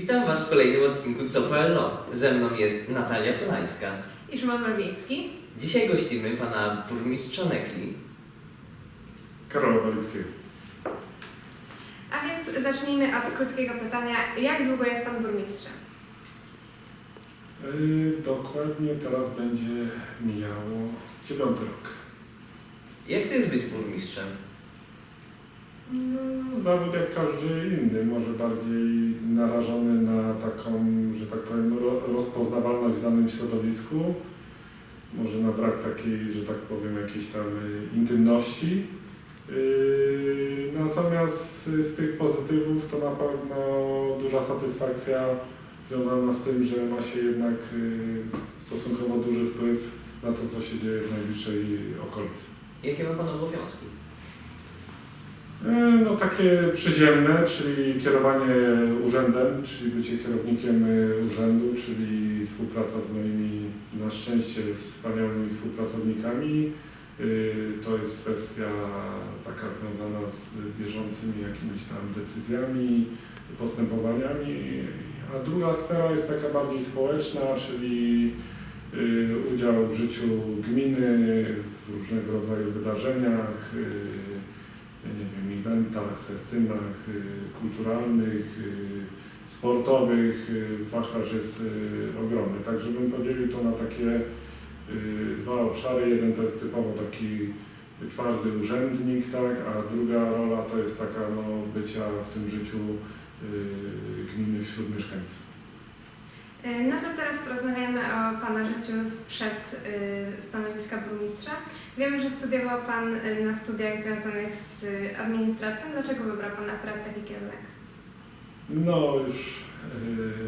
Witam Was w kolejnym odcinku Co PLO. Ze mną jest Natalia Polańska. i Szymon Malwiński. Dzisiaj gościmy pana burmistrza Nekli. Karola Walickiego. A więc zacznijmy od krótkiego pytania. Jak długo jest Pan burmistrzem? Yy, dokładnie teraz będzie mijało dziewiąty rok. Jak to jest być burmistrzem? No, zawód jak każdy inny, może bardziej narażony na taką, że tak powiem, ro, rozpoznawalność w danym środowisku, może na brak takiej, że tak powiem, jakiejś tam y, intymności. Yy, natomiast y, z tych pozytywów to na pewno duża satysfakcja związana z tym, że ma się jednak y, stosunkowo duży wpływ na to, co się dzieje w najbliższej okolicy. Jakie ma pan obowiązki? E, No takie przyziemne, czyli kierowanie urzędem, czyli bycie kierownikiem e, urzędu, czyli współpraca z moimi na szczęście wspaniałymi współpracownikami. E, To jest kwestia taka związana z bieżącymi jakimiś tam decyzjami, postępowaniami. A druga sfera jest taka bardziej społeczna, czyli e, udział w życiu gminy, w różnego rodzaju wydarzeniach, e, eventach, festynach y, kulturalnych, y, sportowych. y, Wachlarz jest ogromny. Także bym podzielił to na takie dwa obszary. Jeden to jest typowo taki twardy urzędnik, tak, a druga rola to jest taka no, bycia w tym życiu gminy wśród mieszkańców. E, No to teraz porozmawiamy o Pana życiu sprzed y, stanowiska burmistrza. Wiemy, że studiował Pan y, na studiach związanych z administracją. Dlaczego wybrał Pan akurat taki kierunek? No, już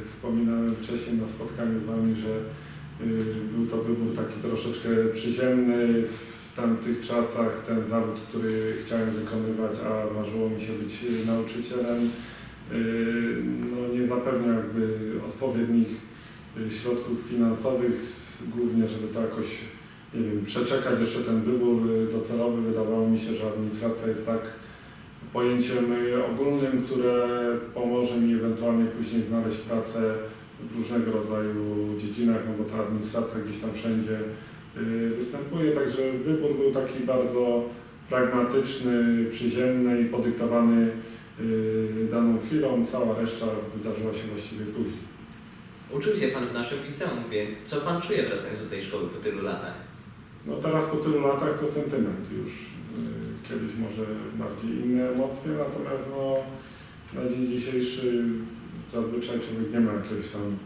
wspominałem wcześniej na spotkaniu z Wami, że był to wybór taki troszeczkę przyziemny. W tamtych czasach ten zawód, który chciałem wykonywać, a marzyło mi się być nauczycielem, no, nie zapewniał jakby odpowiednich y, środków finansowych, głównie żeby to jakoś nie wiem, przeczekać jeszcze ten wybór y, docelowy. Wydawało mi się, że administracja jest tak pojęciem y, ogólnym, które pomoże mi ewentualnie później znaleźć pracę w różnego rodzaju dziedzinach, no bo ta administracja gdzieś tam wszędzie y, występuje, także wybór był taki bardzo pragmatyczny, przyziemny i podyktowany y, daną chwilą. Cała reszta wydarzyła się właściwie później. Uczył się pan w naszym liceum, więc co pan czuje wracając do tej szkoły po tylu latach? No teraz po tylu latach to sentyment już. y, Kiedyś może bardziej inne emocje, natomiast no, na dzień dzisiejszy zazwyczaj człowiek nie ma jakiegoś tam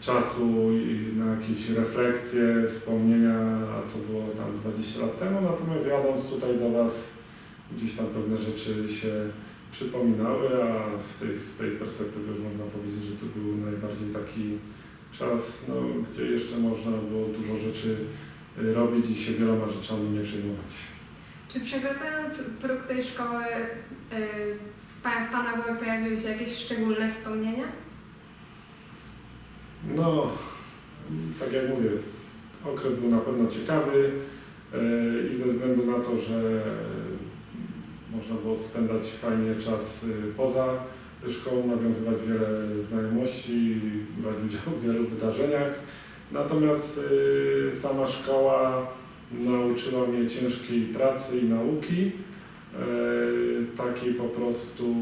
czasu na jakieś refleksje, wspomnienia, a co było tam 20 lat temu, natomiast jadąc tutaj do Was gdzieś tam pewne rzeczy się przypominały, a w tej, z tej perspektywy już można powiedzieć, że to był najbardziej taki czas, no, gdzie jeszcze można było dużo rzeczy y, robić i się wieloma rzeczami nie przejmować. Czy przekraczając próg tej szkoły y, w pa- w Pana głowie pojawiły się jakieś szczególne wspomnienia? No, tak jak mówię, okres był na pewno ciekawy e, i ze względu na to, że można było spędzać fajnie czas e, poza szkołą, nawiązywać wiele znajomości, brać udział w wielu wydarzeniach. Natomiast e, sama szkoła nauczyła mnie ciężkiej pracy i nauki, e, takiej po prostu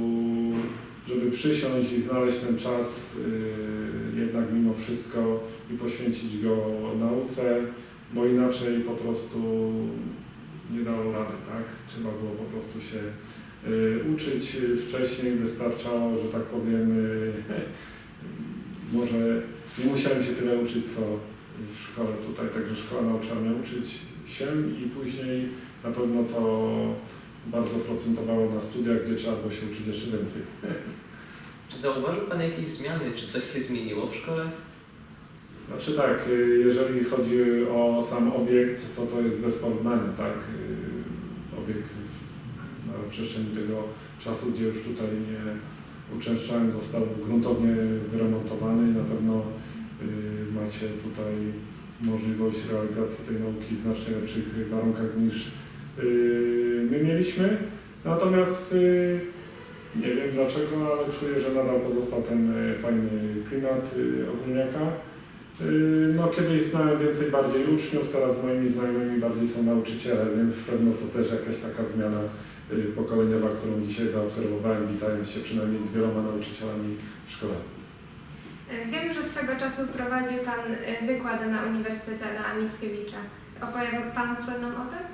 żeby przysiąść i znaleźć ten czas y, jednak mimo wszystko i poświęcić go nauce, bo inaczej po prostu nie dało rady, tak? Trzeba było po prostu się y, uczyć wcześniej, wystarczało, że tak powiem, y, może nie musiałem się tyle uczyć, co w szkole tutaj, także szkoła nauczyła mnie uczyć się i później na pewno to bardzo procentowało na studiach, gdzie trzeba było się uczyć jeszcze więcej. Czy zauważył pan jakieś zmiany? Czy coś się zmieniło w szkole? Znaczy tak, y, jeżeli chodzi o sam obiekt, to to jest bez porównania, tak? Y, Obiekt na przestrzeni tego czasu, gdzie już tutaj nie uczęszczałem, został gruntownie wyremontowany i na pewno y, macie tutaj możliwość realizacji tej nauki w znacznie lepszych warunkach niż my mieliśmy. Natomiast Nie wiem dlaczego, ale czuję, że nadal pozostał ten fajny klimat ogólniaka. E, No kiedyś znałem więcej bardziej uczniów, teraz moimi znajomymi bardziej są nauczyciele, więc pewno to też jakaś taka zmiana e, pokoleniowa, którą dzisiaj zaobserwowałem, witając się przynajmniej z wieloma nauczycielami w szkole. E, Wiem, że swego czasu prowadził Pan e, wykłady na Uniwersytecie Adama Mickiewicza. Opowie Pan co nam o tym?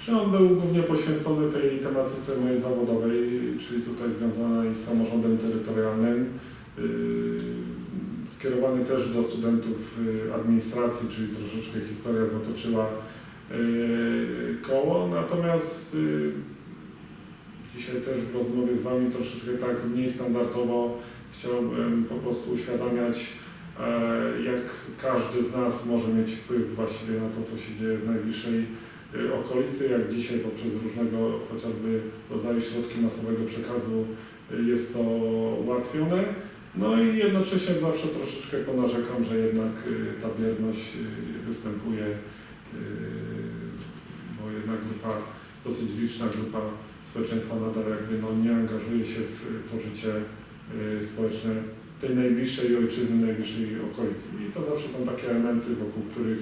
Czy on był głównie poświęcony tej tematyce mojej zawodowej, czyli tutaj związanej z samorządem terytorialnym, yy, skierowany też do studentów yy, administracji, czyli troszeczkę historia zatoczyła yy, koło, natomiast yy, dzisiaj też w rozmowie z Wami troszeczkę tak mniej standardowo chciałbym po prostu uświadamiać, e, jak każdy z nas może mieć wpływ właściwie na to, co się dzieje w najbliższej y, okolicy, jak dzisiaj poprzez różnego chociażby rodzaju środki masowego przekazu y, jest to ułatwione. No i jednocześnie zawsze troszeczkę ponarzekam, że jednak y, ta bierność y, występuje, y, bo jednak grupa, dosyć liczna grupa społeczeństwa nadal jakby no, nie angażuje się w to życie społeczne tej najbliższej ojczyzny, najbliższej okolicy. I to zawsze są takie elementy, wokół których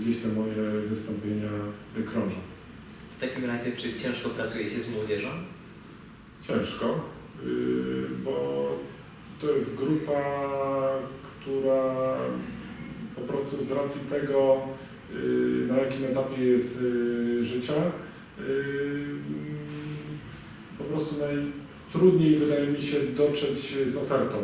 gdzieś te moje wystąpienia krążą. W takim razie, czy ciężko pracuje się z młodzieżą? Ciężko, bo to jest grupa, która po prostu z racji tego, y, na jakim etapie jest y, życia, y, po prostu najtrudniej wydaje mi się dotrzeć z ofertą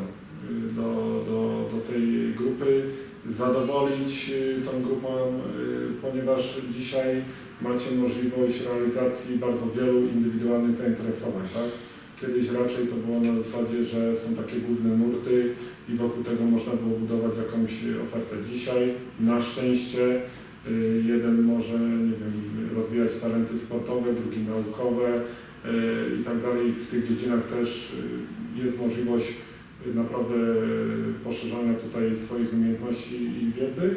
do, do, do tej grupy, zadowolić tą grupą, y, ponieważ dzisiaj macie możliwość realizacji bardzo wielu indywidualnych zainteresowań, tak? Kiedyś raczej to było na zasadzie, że są takie główne nurty i wokół tego można było budować jakąś ofertę. Dzisiaj na szczęście y, jeden może, nie wiem, rozwijać talenty sportowe, drugi naukowe y, i tak dalej. W tych dziedzinach też y, jest możliwość naprawdę poszerzania tutaj swoich umiejętności i wiedzy.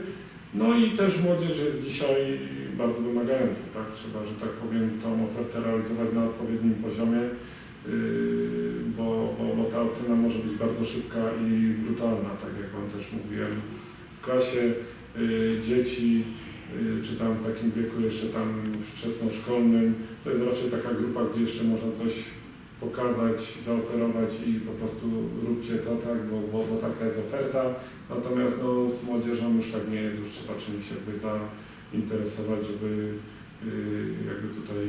No i też młodzież jest dzisiaj bardzo wymagająca, tak? Trzeba, że tak powiem, tą ofertę realizować na odpowiednim poziomie, bo, bo, bo ta ocena może być bardzo szybka i brutalna, tak jak Wam też mówiłem. W klasie yy, dzieci, yy, czy tam w takim wieku jeszcze tam wczesnoszkolnym, to jest raczej taka grupa, gdzie jeszcze można coś pokazać, zaoferować i po prostu róbcie to tak, bo, bo, bo taka jest oferta. Natomiast no, z młodzieżą już tak nie jest, już trzeba czymś jakby zainteresować, żeby yy, jakby tutaj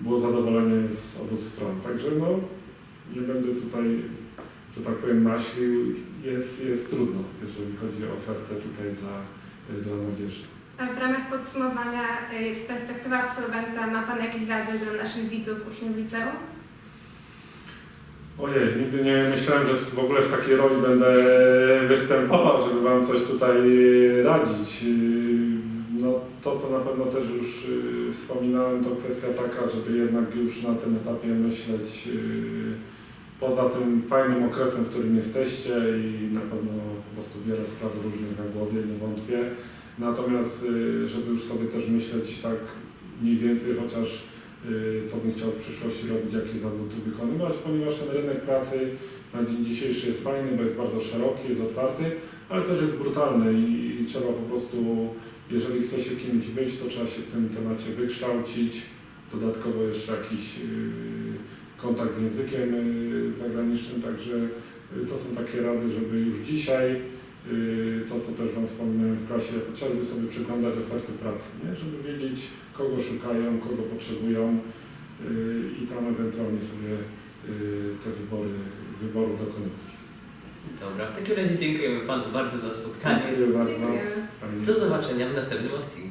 było zadowolenie z obu stron. Także no, nie będę tutaj, że tak powiem, maślił. Jest, jest trudno, jeżeli chodzi o ofertę tutaj dla, dla młodzieży. A w ramach podsumowania y, z perspektywy absolwenta ma Pan jakieś rady dla naszych widzów, uczniów liceum? Ojej, nigdy nie myślałem, że w ogóle w takiej roli będę występował, żeby Wam coś tutaj radzić. To, co na pewno też już y, wspominałem, to kwestia taka, żeby jednak już na tym etapie myśleć y, poza tym fajnym okresem, w którym jesteście i na pewno po prostu wiele spraw różnych na głowie, nie wątpię. Natomiast, y, żeby już sobie też myśleć tak mniej więcej, chociaż co bym chciał w przyszłości robić, jakie zawody wykonywać, ponieważ ten rynek pracy na dzień dzisiejszy jest fajny, bo jest bardzo szeroki, jest otwarty, ale też jest brutalny i, trzeba po prostu, jeżeli chce się kimś być, to trzeba się w tym temacie wykształcić, dodatkowo jeszcze jakiś y, kontakt z językiem y, zagranicznym, także y, to są takie rady, żeby już dzisiaj to, co też Wam wspominałem w klasie, chociażby sobie przyglądać oferty pracy, nie? żeby wiedzieć, kogo szukają, kogo potrzebują i tam ewentualnie sobie te wybory, wyborów dokonywać. Dobra, w takim razie dziękujemy Panu bardzo za spotkanie. Dziękuję bardzo. Do zobaczenia w następnym odcinku.